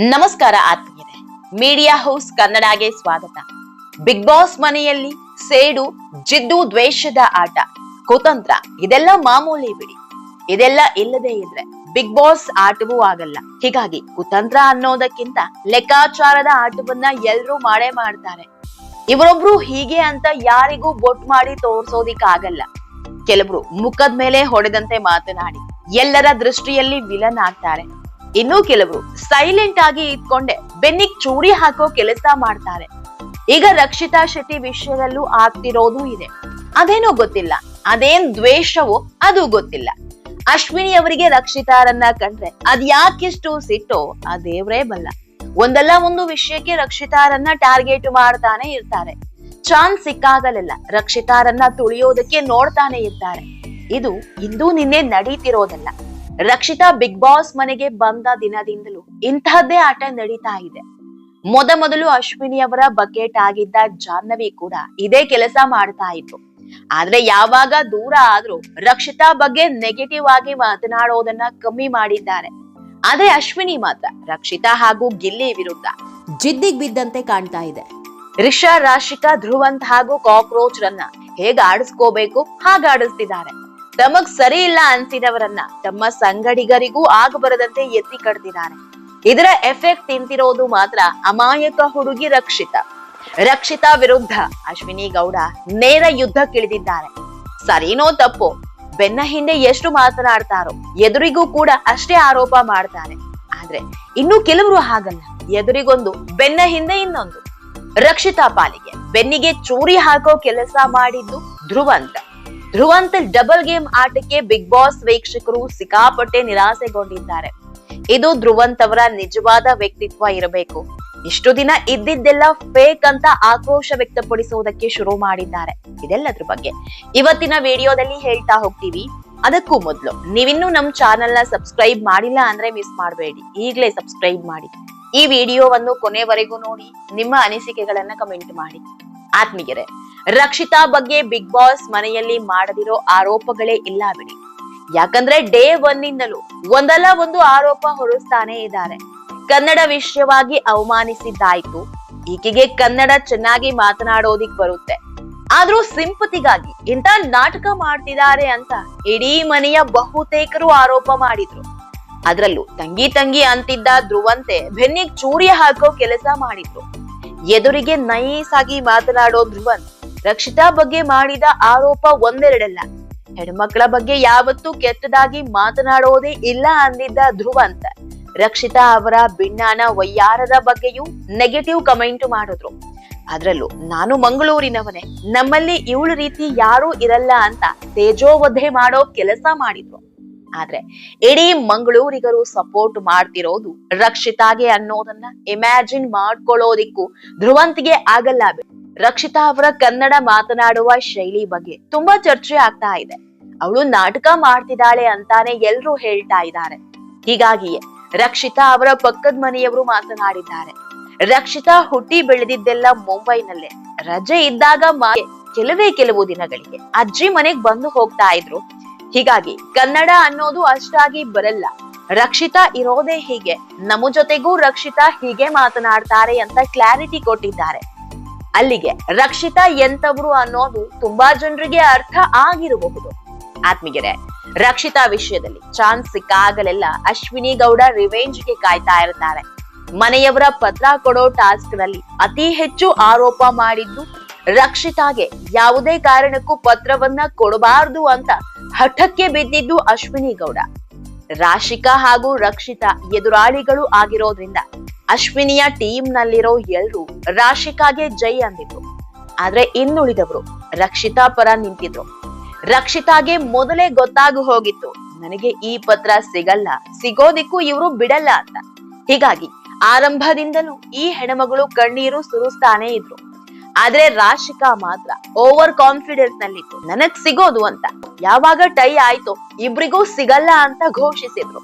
ನಮಸ್ಕಾರ ಆತ್ಮೀಯರೇ. Media house ಕನ್ನಡಗೆ ಸ್ವಾಗತ. ಬಿಗ್ ಬಾಸ್ ಮನೆಯಲ್ಲಿ ಸೇಡು, ಜಿದ್ದು, ದ್ವೇಷದ ಆಟ, ಕುತಂತ್ರ, ಇದೆಲ್ಲ ಮಾಮೂಲಿ ಬಿಡಿ. ಇದೆಲ್ಲ ಇಲ್ಲದೆ ಇದ್ರೆ ಬಿಗ್ ಬಾಸ್ ಆಟವೂ ಆಗಲ್ಲ. ಹೀಗಾಗಿ ಕುತಂತ್ರ ಅನ್ನೋದಕ್ಕಿಂತ ಲೆಕ್ಕಾಚಾರದ ಆಟವನ್ನ ಎಲ್ರೂ ಮಾಡೇ ಮಾಡ್ತಾರೆ. ಇವರೊಬ್ರು ಹೀಗೆ ಅಂತ ಯಾರಿಗೂ ಬೊಟ್ ಮಾಡಿ ತೋರ್ಸೋದಿಕ್ಕಾಗಲ್ಲ. ಕೆಲವರು ಮುಖದ ಮೇಲೆ ಹೊಡೆದಂತೆ ಮಾತನಾಡಿ, ಎಲ್ಲರ ದೃಷ್ಟಿಯಲ್ಲಿ ವಿಲನ್ ಆಗ್ತಾರೆ. ಇನ್ನು ಕೆಲವರು ಸೈಲೆಂಟ್ ಆಗಿ ಇದ್ಕೊಂಡೆ. ಬೆನ್ನಿಗ್ ಚೂರಿ ಹಾಕೋ ಕೆಲಸ ಮಾಡ್ತಾರೆ. ಈಗ ರಕ್ಷಿತಾ ಶೆಟ್ಟಿ ವಿಷಯದಲ್ಲೂ ಆಗ್ತಿರೋದು ಇದೆ. ಅದೇನೋ ಗೊತ್ತಿಲ್ಲ. ಅದೇನ್ ದ್ವೇಷವೋ ಅದು ಗೊತ್ತಿಲ್ಲ. ಅಶ್ವಿನಿ ಅವರಿಗೆ ರಕ್ಷಿತಾರನ್ನ ಕಂಡ್ರೆ ಅದ್ ಯಾಕಿಷ್ಟು ಸಿಟ್ಟೋ ಆ ದೇವ್ರೇ ಬಲ್ಲ. ಒಂದಲ್ಲ ಒಂದು ವಿಷಯಕ್ಕೆ ರಕ್ಷಿತಾರನ್ನ ಟಾರ್ಗೆಟ್ ಮಾಡ್ತಾನೆ ಇರ್ತಾರೆ. ಚಾನ್ಸ್ ಸಿಕ್ಕಾಗಲೆಲ್ಲ. ರಕ್ಷಿತಾರನ್ನ ತುಳಿಯೋದಕ್ಕೆ ನೋಡ್ತಾನೆ ಇರ್ತಾರೆ. ಇದು ಇಂದು ನಿನ್ನೆ ನಡೀತಿರೋದಲ್ಲ. ರಕ್ಷಿತಾ ಬಿಗ್ ಬಾಸ್ ಮನೆಗೆ ಬಂದ ದಿನದಿಂದಲೂ ಇಂತಹದ್ದೇ ಆಟ ನಡೀತಾ ಇದೆ. ಮೊದ ಮೊದಲು ಅಶ್ವಿನಿ ಅವರ ಬಕೆಟ್ ಆಗಿದ್ದ ಜಾಹ್ನವಿ ಕೂಡ ಇದೇ ಕೆಲಸ ಮಾಡ್ತಾ ಇದ್ರು. ಆದ್ರೆ ಯಾವಾಗ ದೂರ ಆದ್ರೂ ರಕ್ಷಿತಾ ಬಗ್ಗೆ ನೆಗೆಟಿವ್ ಆಗಿ ಮಾತನಾಡೋದನ್ನ ಕಮ್ಮಿ ಮಾಡಿದ್ದಾರೆ. ಆದ್ರೆ ಅಶ್ವಿನಿ ಮಾತ್ರ ರಕ್ಷಿತಾ ಹಾಗೂ ಗಿಲ್ಲಿ ವಿರುದ್ಧ ಜಿದ್ದಿಗ್ ಬಿದ್ದಂತೆ ಕಾಣ್ತಾ ಇದೆ. ರಿಷಾ ರಾಶಿಕಾ ಧ್ರುವಂತ್ ಹಾಗೂ ಕಾಕ್ರೋಚ್ ರನ್ನ ಹೇಗ್ ಆಡಿಸ್ಕೋಬೇಕು ಹಾಗ ಆಡಿಸ್ತಿದ್ದಾರೆ. ತಮಗ್ ಸರಿ ಇಲ್ಲ ಅಂತಿದವರನ್ನ ತಮ್ಮ ಸಂಗಡಿಗರಿಗೂ ಆಗಬರದಂತೆ ಎತ್ತಿ ಕಡ್ದಿದ್ದಾರೆ. ಇದರ ಎಫೆಕ್ಟ್ ತಿಂತಿರೋದು ಮಾತ್ರ ಅಮಾಯಕ ಹುಡುಗಿ ರಕ್ಷಿತಾ. ರಕ್ಷಿತಾ ವಿರುದ್ಧ ಅಶ್ವಿನಿ ಗೌಡ ನೇರ ಯುದ್ಧಕ್ಕಿಳಿದಿದ್ದಾರೆ ಸರಿನೋ ತಪ್ಪು, ಬೆನ್ನ ಹಿಂದೆ ಎಷ್ಟು ಮಾತನಾಡ್ತಾರೋ ಎದುರಿಗೂ ಕೂಡ ಅಷ್ಟೇ ಆರೋಪ ಮಾಡ್ತಾರೆ ಆದ್ರೆ ಇನ್ನು ಕೆಲವರು ಹಾಗಲ್ಲ, ಎದುರಿಗೊಂದು, ಬೆನ್ನ ಹಿಂದೆ ಇನ್ನೊಂದು. ರಕ್ಷಿತಾ ಪಾಲಿಗೆ ಬೆನ್ನಿಗೆ ಚೂರಿ ಹಾಕೋ ಕೆಲಸ ಮಾಡಿದ್ದು ಧ್ರುವಂತ. ಧ್ರುವಂತ ಡಬಲ್ ಗೇಮ್ ಆಟಕ್ಕೆ ಬಿಗ್ ಬಾಸ್ ವೀಕ್ಷಕರು ಸಿಕ್ಕಾಪಟ್ಟೆ ನಿರಾಸೆಗೊಂಡಿದ್ದಾರೆ. ಇದು ಧ್ರುವಂತ್ ಅವರ ನಿಜವಾದ ವ್ಯಕ್ತಿತ್ವ ಇರಬೇಕು. ಇಷ್ಟು ದಿನ ಇದ್ದಿದ್ದೆಲ್ಲ ಫೇಕ್ ಅಂತ ಆಕ್ರೋಶ ವ್ಯಕ್ತಪಡಿಸುವುದಕ್ಕೆ ಶುರು ಮಾಡಿದ್ದಾರೆ. ಇದೆಲ್ಲದ್ರ ಬಗ್ಗೆ ಇವತ್ತಿನ ವಿಡಿಯೋದಲ್ಲಿ ಹೇಳ್ತಾ ಹೋಗ್ತೀವಿ. ಅದಕ್ಕೂ ಮೊದಲು, ನೀವಿನ್ನೂ ನಮ್ ಚಾನೆಲ್ನ ಸಬ್ಸ್ಕ್ರೈಬ್ ಮಾಡಿಲ್ಲ ಅಂದ್ರೆ ಮಿಸ್ ಮಾಡಬೇಡಿ. ಈಗಲೇ ಸಬ್ಸ್ಕ್ರೈಬ್ ಮಾಡಿ. ಈ ವಿಡಿಯೋವನ್ನು ಕೊನೆವರೆಗೂ ನೋಡಿ, ನಿಮ್ಮ ಅನಿಸಿಕೆಗಳನ್ನ ಕಮೆಂಟ್ ಮಾಡಿ. ಆತ್ಮೀಯರೇ, ರಕ್ಷಿತಾ ಬಗ್ಗೆ ಬಿಗ್ ಬಾಸ್ ಮನೆಯಲ್ಲಿ ಮಾಡದಿರೋ ಆರೋಪಗಳೇ ಇಲ್ಲ ಬಿಡಿ. ಯಾಕಂದ್ರೆ ಡೇ ಒನ್ ಇಂದಲೂ ಒಂದಲ್ಲ ಒಂದು ಆರೋಪ ಹೊರಸ್ತಾನೆ ಇದ್ದಾರೆ. ಕನ್ನಡ ವಿಷಯವಾಗಿ ಅವಮಾನಿಸಿದ್ದಾಯ್ತು. ಈಕೆಗೆ ಕನ್ನಡ ಚೆನ್ನಾಗಿ ಮಾತನಾಡೋದಿಕ್ ಬರುತ್ತೆ. ಆದ್ರೂ ಸಿಂಪತಿಗಾಗಿ ಇಂತ ನಾಟಕ ಮಾಡ್ತಿದ್ದಾರೆ ಅಂತ ಇಡೀ ಮನೆಯ ಬಹುತೇಕರು ಆರೋಪ ಮಾಡಿದ್ರು. ಅದ್ರಲ್ಲೂ ತಂಗಿ ತಂಗಿ ಅಂತಿದ್ದ ಧ್ರುವಂತೆ ಬೆನ್ನಿಗ್ ಚೂರಿ ಹಾಕೋ ಕೆಲಸ ಮಾಡಿದ್ರು. ಎದುರಿಗೆ ನೈಸ್ ಆಗಿ ಮಾತನಾಡೋ ಧ್ರುವನ್ ರಕ್ಷಿತಾ ಬಗ್ಗೆ ಮಾಡಿದ ಆರೋಪ ಒಂದೆರಡಲ್ಲ. ಹೆಣ್ಮಕ್ಳ ಬಗ್ಗೆ ಯಾವತ್ತೂ ಕೆಟ್ಟದಾಗಿ ಮಾತನಾಡೋದೇ ಇಲ್ಲ ಅಂದಿದ್ದ ಧ್ರುವಂತ. ರಕ್ಷಿತಾ ಅವರ ಬಿಣ್ಣಾನ ವಯ್ಯಾರದ ಬಗ್ಗೆಯೂ ನೆಗೆಟಿವ್ ಕಮೆಂಟ್ ಮಾಡಿದ್ರು. ಅದ್ರಲ್ಲೂ, ನಾನು ಮಂಗಳೂರಿನವನೇ. ನಮ್ಮಲ್ಲಿ ಇವಳ ರೀತಿ ಯಾರೂ ಇರಲ್ಲ ಅಂತ ತೇಜೋವಧೆ ಮಾಡೋ ಕೆಲಸ ಮಾಡಿದ್ರು. ಆದ್ರೆ ಇಡೀ ಮಂಗಳೂರಿಗರು ಸಪೋರ್ಟ್ ಮಾಡ್ತಿರೋದು ರಕ್ಷಿತಾಗೆ ಅನ್ನೋದನ್ನ ಇಮ್ಯಾಜಿನ್ ಮಾಡ್ಕೊಳ್ಳೋದಿಕ್ಕೂ ಧ್ರುವಂತಿಗೆ ಆಗಲ್ಲ. ರಕ್ಷಿತಾ ಅವರ ಕನ್ನಡ ಮಾತನಾಡುವ ಶೈಲಿ ಬಗ್ಗೆ ತುಂಬಾ ಚರ್ಚೆ ಆಗ್ತಾ ಇದೆ. ಅವಳು ನಾಟಕ ಮಾಡ್ತಿದ್ದಾಳೆ ಅಂತಾನೆ ಎಲ್ರೂ ಹೇಳ್ತಾ ಇದ್ದಾರೆ. ಹೀಗಾಗಿಯೇ ರಕ್ಷಿತಾ ಅವರ ಪಕ್ಕದ ಮನೆಯವರು ಮಾತನಾಡಿದ್ದಾರೆ. ರಕ್ಷಿತಾ ಹುಟ್ಟಿ ಬೆಳೆದಿದ್ದೆಲ್ಲ ಮುಂಬೈನಲ್ಲೇ. ರಜೆ ಇದ್ದಾಗ ಕೆಲವೇ ಕೆಲವು ದಿನಗಳಿಗೆ ಅಜ್ಜಿ ಮನೆಗ್ ಬಂದು ಹೋಗ್ತಾ ಇದ್ರು. ಹೀಗಾಗಿ ಕನ್ನಡ ಅನ್ನೋದು ಅಷ್ಟಾಗಿ ಬರಲ್ಲ. ರಕ್ಷಿತಾ ಇರೋದೇ ಹೀಗೆ. ನಮ್ಮ ಜೊತೆಗೂ ರಕ್ಷಿತಾ ಹೀಗೆ ಮಾತನಾಡ್ತಾರೆ ಅಂತ ಕ್ಲಾರಿಟಿ ಕೊಟ್ಟಿದ್ದಾರೆ. ಅಲ್ಲಿಗೆ ರಕ್ಷಿತಾ ಎಂತವ್ರು ಅನ್ನೋದು ತುಂಬಾ ಜನರಿಗೆ ಅರ್ಥ ಆಗಿರಬಹುದು. ಆತ್ಮಿಗೆರೆ ರಕ್ಷಿತಾ ವಿಷಯದಲ್ಲಿ ಚಾನ್ಸ್ ಸಿಕ್ಕಾಗಲೆಲ್ಲ ಅಶ್ವಿನಿ ಗೌಡ ರಿವೆಂಜ್ಗೆ ಕಾಯ್ತಾ ಇರ್ತಾರೆ. ಮನೆಯವರ ಪತ್ರ ಕೊಡೋ ಟಾಸ್ಕ್ನಲ್ಲಿ ಅತಿ ಹೆಚ್ಚು ಆರೋಪ ಮಾಡಿದ್ದು ರಕ್ಷಿತಾಗೆ ಯಾವುದೇ ಕಾರಣಕ್ಕೂ ಪತ್ರವನ್ನ ಕೊಡಬಾರದು ಅಂತ ಹಠಕ್ಕೆ ಬಿದ್ದಿದ್ದು ಅಶ್ವಿನಿ ಗೌಡ. ರಾಶಿಕಾ ಹಾಗೂ ರಕ್ಷಿತಾ ಎದುರಾಳಿಗಳು ಆಗಿರೋದ್ರಿಂದ ಅಶ್ವಿನಿಯ ಟೀಮ್ ನಲ್ಲಿರೋ ಎಲ್ರು ರಾಶಿಕಾಗೆ ಜೈ ಅಂದಿದ್ರು. ಆದ್ರೆ ಇನ್ನುಳಿದವರು ರಕ್ಷಿತಾ ಪರ ನಿಂತಿದ್ರು. ರಕ್ಷಿತಾಗೆ ಮೊದಲೇ ಗೊತ್ತಾಗು ಹೋಗಿತ್ತು. ನನಗೆ ಈ ಪತ್ರ ಸಿಗಲ್ಲ, ಸಿಗೋದಿಕ್ಕೂ ಇವರು ಬಿಡಲ್ಲ ಅಂತ. ಹೀಗಾಗಿ ಆರಂಭದಿಂದಲೂ ಈ ಹೆಣಮಗಳು ಕಣ್ಣೀರು ಸುರಿಸ್ತಾನೆ ಇದ್ರು. ಆದ್ರೆ ರಾಶಿಕಾ ಮಾತ್ರ ಓವರ್ ಕಾನ್ಫಿಡೆನ್ಸ್ನಲ್ಲಿ ನನಗ್ ಸಿಗೋದು ಅಂತ. ಯಾವಾಗ ಟೈ ಆಯ್ತು ಇಬ್ರಿಗೂ ಸಿಗಲ್ಲ ಅಂತ ಘೋಷಿಸಿದ್ರು.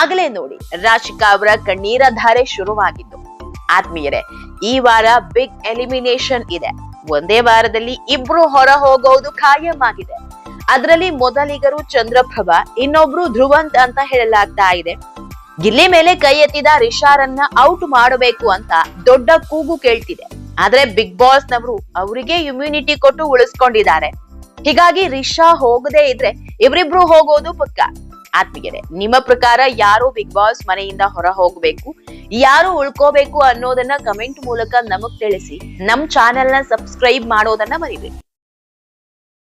ಆಗ್ಲೇ ನೋಡಿ, ರಾಶಿಕಾ ಅವರ ಕಣ್ಣೀರ ಧಾರೆ ಶುರುವಾಗಿದ್ದು ಆತ್ಮೀಯರೇ, ಈ ವಾರ ಬಿಗ್ ಎಲಿಮಿನೇಷನ್ ಇದೆ. ಒಂದೇ ವಾರದಲ್ಲಿ ಇಬ್ರು ಹೊರ ಹೋಗೋದು ಖಾಯಂ ಆಗಿದೆ ಅದರಲ್ಲಿ ಮೊದಲಿಗರು ಚಂದ್ರಪ್ರಭಾ, ಇನ್ನೊಬ್ರು ಧ್ರುವಂತ್ ಅಂತ ಹೇಳಲಾಗ್ತಾ ಇದೆ. ಗಿಲ್ಲಿ ಮೇಲೆ ಕೈ ಎತ್ತಿದ ರಿಷಾರನ್ನ ಔಟ್ ಮಾಡಬೇಕು ಅಂತ ದೊಡ್ಡ ಕೂಗು ಕೇಳ್ತಿದೆ. ಆದ್ರೆ ಬಿಗ್ ಬಾಸ್ ನವರು ಅವರಿಗೆ ಇಮ್ಯುನಿಟಿ ಕೊಟ್ಟು ಉಳಿಸ್ಕೊಂಡಿದ್ದಾರೆ. ಹೀಗಾಗಿ ರಿಷಾ ಹೋಗದೇ ಇದ್ರೆ ಇವರಿಬ್ರು ಹೋಗೋದು ಪಕ್ಕ. ಆತ್ಮೀಯರೇ, ನಿಮ್ಮ ಪ್ರಕಾರ ಯಾರು ಬಿಗ್ ಬಾಸ್ ಮನೆಯಿಂದ ಹೊರ ಹೋಗ್ಬೇಕು? ಯಾರು ಉಳ್ಕೋಬೇಕು ಅನ್ನೋದನ್ನ ಕಮೆಂಟ್ ಮೂಲಕ ನಮಗ್ ತಿಳಿಸಿ. ನಮ್ ಚಾನೆಲ್ನ ಸಬ್ಸ್ಕ್ರೈಬ್ ಮಾಡೋದನ್ನ ಮರಿಬೇಡಿ.